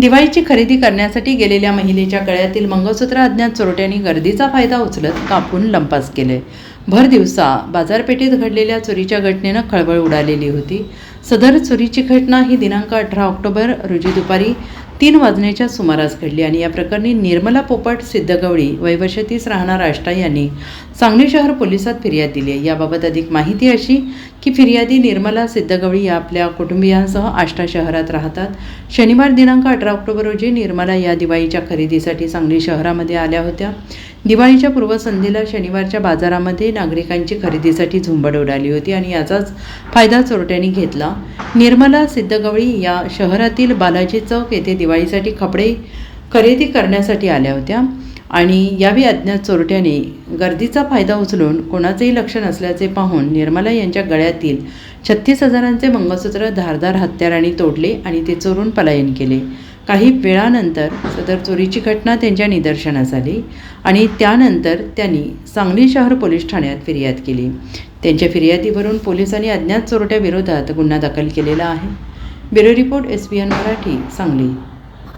दिवाळीची खरेदी करण्यासाठी गेलेल्या महिलेच्या गळ्यातील मंगळसूत्र अज्ञात चोरट्यांनी गर्दीचा फायदा उचलत कापून लंपास केले. भर दिवसा बाजारपेठेत घडलेल्या चोरीच्या घटनेनं खळबळ उडालेली होती. सदर चोरीची घटना ही दिनांक अठरा ऑक्टोबर रोजी दुपारी तीन वाजण्याच्या सुमारास घडली आणि या प्रकरणी निर्मला पोपट सिद्धगवळी वैवशतीस राहणार आष्टा यांनी सांगली शहर पोलिसात फिर्याद दिली आहे. याबाबत अधिक माहिती अशी की फिर्यादी निर्मला सिद्धगवळी या आपल्या कुटुंबियांसह आष्टा शहरात राहतात. शनिवार दिनांक अठरा ऑक्टोबर रोजी निर्मला या दिवाळीच्या खरेदीसाठी सांगली शहरामध्ये आल्या होत्या. दिवाळीच्या पूर्वसंध्येला शनिवारच्या बाजारामध्ये नागरिकांची खरेदीसाठी झुंबड उडाली होती आणि याचाच फायदा चोरट्यांनी घेतला. निर्मला सिद्धगवळी या शहरातील बालाजी चौक येथे दिवाळीसाठी कपडे खरेदी करण्यासाठी आल्या होत्या आणि यावेळी अज्ञात चोरट्याने गर्दीचा फायदा उचलून कोणाचंही लक्ष नसल्याचे पाहून निर्मला यांच्या गळ्यातील छत्तीस हजारांचे मंगळसूत्र धारदार हत्याराने तोडले आणि ते चोरून पलायन केले. काही वेळानंतर सदर चोरीची घटना त्यांच्या निदर्शनास आली आणि त्यानंतर त्यांनी सांगली शहर पोलीस ठाण्यात फिर्याद केली. त्यांच्या फिर्यादीवरून पोलिसांनी अज्ञात चोरट्याविरोधात गुन्हा दाखल केलेला आहे. Bureau report S B N Marathi Sangli.